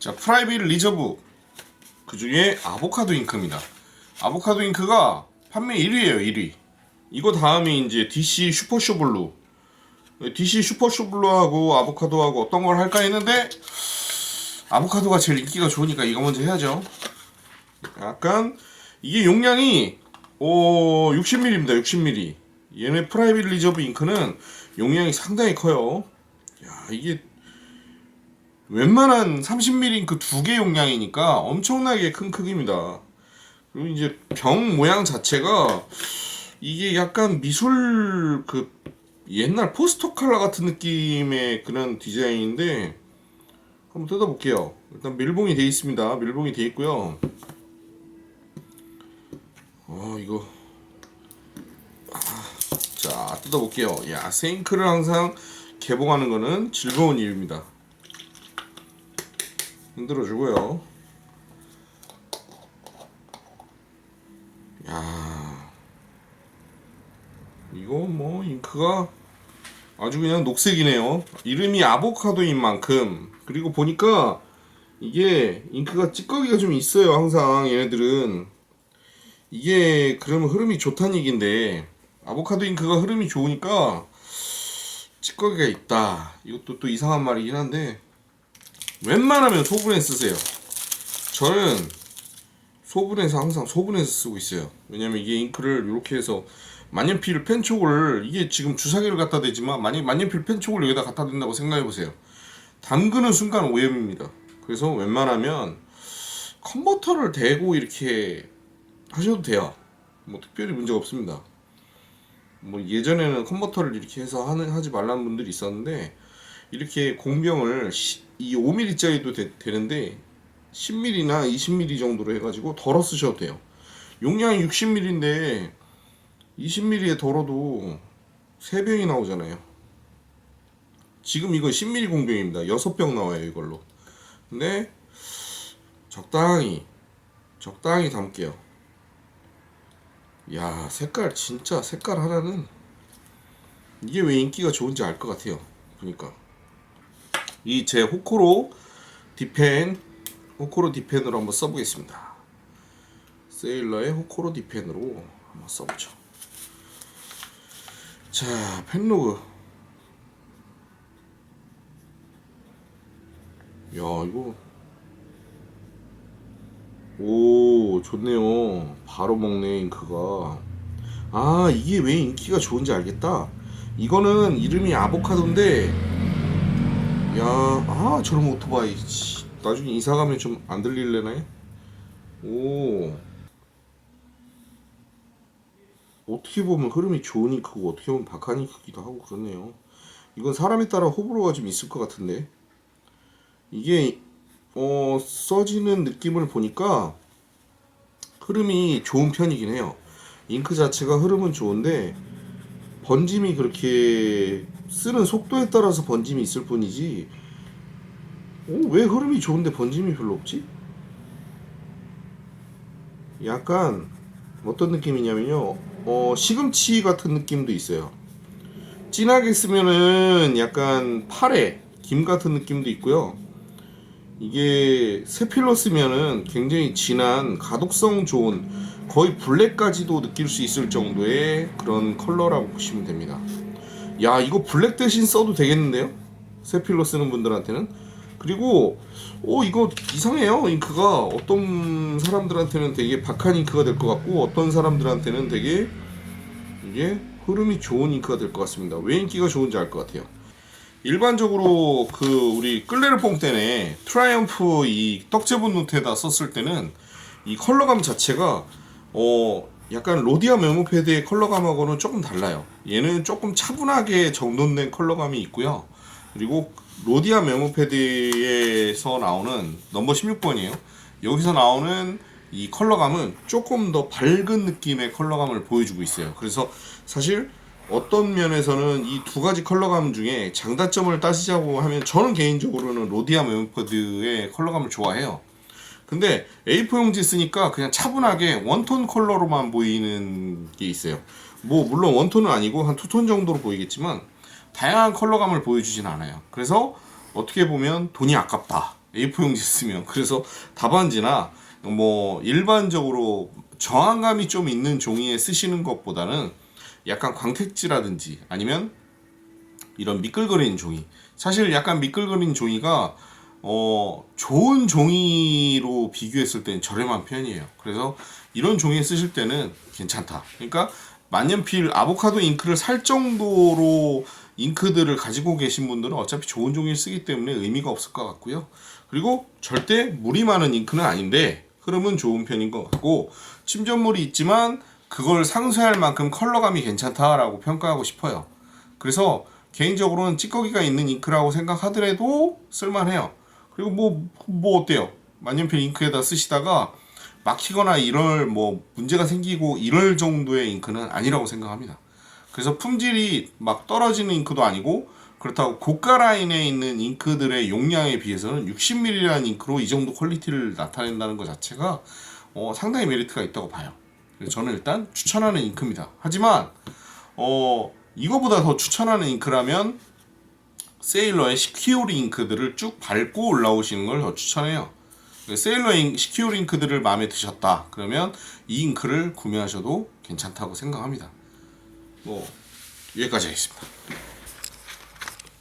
자, 프라이빗 리저브. 그 중에 아보카도 잉크입니다. 아보카도 잉크가 판매 1위에요, 1위. 이거 다음에 이제 DC 슈퍼쇼블루. DC 슈퍼쇼블루하고 아보카도하고 어떤 걸 할까 했는데, 아보카도가 제일 인기가 좋으니까 이거 먼저 해야죠. 약간, 이게 용량이, 오, 60ml입니다, 60ml. 얘네 프라이빗 리저브 잉크는 용량이 상당히 커요. 야, 이게 웬만한 30ml 잉크 두개 용량이니까 엄청나게 큰 크기입니다. 그리고 이제 병 모양 자체가 이게 약간 미술 그 옛날 포스터 컬러 같은 느낌의 그런 디자인인데 한번 뜯어볼게요. 일단 밀봉이 돼 있습니다. 밀봉이 돼 있고요. 어 이거 아, 자 뜯어볼게요. 야 세잉크를 항상 개봉하는 거는 즐거운 일입니다. 흔들어 주고요. 야, 이거 뭐 잉크가 아주 그냥 녹색이네요. 이름이 아보카도인 만큼 그리고 보니까 이게 잉크가 찌꺼기가 좀 있어요. 항상 얘네들은 이게 그러면 흐름이 좋다는 얘긴데 아보카도 잉크가 흐름이 좋으니까 찌꺼기가 있다. 이것도 또 이상한 말이긴 한데 웬만하면 소분해 쓰세요. 저는 소분해서 항상 소분해서 쓰고 있어요. 왜냐면 이게 잉크를 이렇게 해서 만년필 펜촉을 이게 지금 주사기를 갖다 대지만 만약 만년필 펜촉을 여기다 갖다 댄다고 생각해 보세요. 담그는 순간 오염입니다. 그래서 웬만하면 컨버터를 대고 이렇게 하셔도 돼요. 뭐 특별히 문제가 없습니다. 뭐 예전에는 컨버터를 이렇게 해서 하는 하지 말라는 분들이 있었는데 이렇게 공병을 시- 이 5mm짜리도 되, 되는데 10mm나 20mm 정도로 해가지고 덜어 쓰셔도 돼요. 용량이 60mm인데 20mm에 덜어도 3병이 나오잖아요. 지금 이거 10mm 공병입니다. 6병 나와요 이걸로. 근데 적당히 적당히 담게요. 야 색깔 진짜 색깔 하나는 이게 왜 인기가 좋은지 알 것 같아요. 보니까 이 제 호코로 디펜 호코로 디펜으로 한번 써보겠습니다. 세일러의 호코로 디펜으로 한번 써보죠. 자 펜로그. 야 이거. 오 좋네요. 바로 먹네 잉크가. 아 이게 왜 인기가 좋은지 알겠다. 이거는 이름이 아보카도인데 야 아 저런 오토바이. 씨, 나중에 이사 가면 좀 안 들릴래나 오. 어떻게 보면 흐름이 좋은 잉크고 어떻게 보면 박한 잉크기도 하고 그렇네요. 이건 사람에 따라 호불호가 좀 있을 것 같은데. 이게 어, 써지는 느낌을 보니까 흐름이 좋은 편이긴 해요. 잉크 자체가 흐름은 좋은데 번짐이 그렇게 쓰는 속도에 따라서 번짐이 있을 뿐이지. 어, 왜 흐름이 좋은데 번짐이 별로 없지? 약간 어떤 느낌이냐면요. 어, 시금치 같은 느낌도 있어요. 진하게 쓰면은 약간 파래 김 같은 느낌도 있고요 이게 세필로 쓰면은 굉장히 진한 가독성 좋은 거의 블랙까지도 느낄 수 있을 정도의 그런 컬러라고 보시면 됩니다. 야 이거 블랙 대신 써도 되겠는데요? 세필로 쓰는 분들한테는 그리고 오 이거 이상해요 잉크가 어떤 사람들한테는 되게 박한 잉크가 될 것 같고 어떤 사람들한테는 되게 이게 흐름이 좋은 잉크가 될 것 같습니다. 왜 인기가 좋은지 알 것 같아요. 일반적으로 그 우리 끌레르 뽕 때네 트라이엄프 이 떡제본 노트에다 썼을 때는 이 컬러감 자체가 어 약간 로디아 메모 패드의 컬러감하고는 조금 달라요. 얘는 조금 차분하게 정돈된 컬러감이 있고요. 그리고 로디아 메모 패드에서 나오는 넘버 16번이에요. 여기서 나오는 이 컬러감은 조금 더 밝은 느낌의 컬러감을 보여주고 있어요. 그래서 사실 어떤 면에서는 이 두 가지 컬러감 중에 장단점을 따지자고 하면 저는 개인적으로는 로디아 메모퍼드의 컬러감을 좋아해요. 근데 A4 용지 쓰니까 그냥 차분하게 원톤 컬러로만 보이는 게 있어요. 뭐 물론 원톤은 아니고 한 투톤 정도로 보이겠지만 다양한 컬러감을 보여주진 않아요. 그래서 어떻게 보면 돈이 아깝다 A4 용지 쓰면 그래서 답안지나 뭐 일반적으로 저항감이 좀 있는 종이에 쓰시는 것보다는 약간 광택지라든지 아니면 이런 미끌거리는 종이. 사실 약간 미끌거리는 종이가 어 좋은 종이로 비교했을 때는 저렴한 편이에요. 그래서 이런 종이에 쓰실 때는 괜찮다. 그러니까 만년필 아보카도 잉크를 살 정도로 잉크들을 가지고 계신 분들은 어차피 좋은 종이를 쓰기 때문에 의미가 없을 것 같고요. 그리고 절대 물이 많은 잉크는 아닌데 흐름은 좋은 편인 것 같고 침전물이 있지만 그걸 상쇄할 만큼 컬러감이 괜찮다라고 평가하고 싶어요 그래서 개인적으로는 찌꺼기가 있는 잉크라고 생각하더라도 쓸만해요. 그리고 뭐, 뭐 어때요? 만년필 잉크에다 쓰시다가 막히거나 이럴 뭐 문제가 생기고 이럴 정도의 잉크는 아니라고 생각합니다. 그래서 품질이 막 떨어지는 잉크도 아니고 그렇다고 고가 라인에 있는 잉크들의 용량에 비해서는 60ml라는 잉크로 이 정도 퀄리티를 나타낸다는 것 자체가 어, 상당히 메리트가 있다고 봐요. 저는 일단 추천하는 잉크입니다. 하지만 어, 이거보다 더 추천하는 잉크라면 세일러의 시키오리 잉크들을 쭉 밟고 올라오시는 걸 더 추천해요. 세일러 잉, 시키오리 잉크들을 마음에 드셨다. 그러면 이 잉크를 구매하셔도 괜찮다고 생각합니다. 뭐 여기까지 하겠습니다.